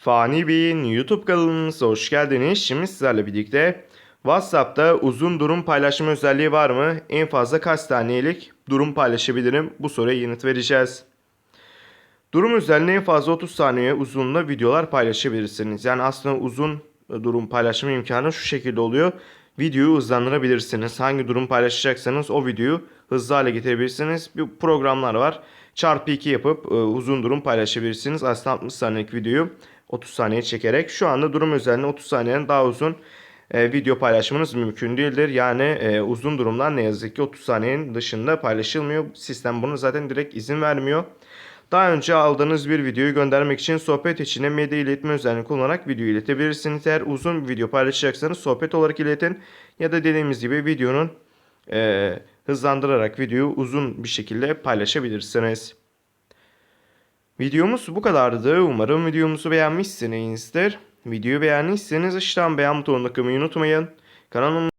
Fani Bey'in YouTube kanalımıza hoş geldiniz. Şimdi sizlerle birlikte WhatsApp'ta uzun durum paylaşma özelliği var mı? En fazla kaç saniyelik durum paylaşabilirim? Bu soruya yanıt vereceğiz. Durum özelliğine en fazla 30 saniye uzunluğunda videolar paylaşabilirsiniz. Yani aslında uzun e, durum paylaşma imkanı şu şekilde oluyor. Videoyu hızlandırabilirsiniz. Hangi durum paylaşacaksanız o videoyu hızlı hale getirebilirsiniz. Bir programlar var. Çarpı 2 yapıp e, uzun durum paylaşabilirsiniz. Aslında 60 saniyelik videoyu 30 saniye çekerek. Şu anda durum özelliğine 30 saniyeden daha uzun e, video paylaşmanız mümkün değildir. Yani e, uzun durumlar ne yazık ki 30 saniyenin dışında paylaşılmıyor. Sistem bunu zaten direkt izin vermiyor. Daha önce aldığınız bir videoyu göndermek için sohbet içine medya iletme özelliğini kullanarak video iletebilirsiniz. Eğer uzun bir video paylaşacaksanız sohbet olarak iletin ya da dediğimiz gibi videonun e, hızlandırarak videoyu uzun bir şekilde paylaşabilirsiniz. Videomuz bu kadardı. Umarım videomuzu beğenmişsinizdir. Videoyu beğendiyseniz aşağıdan beğen butonuna tıklamayı unutmayın. Kanalımıza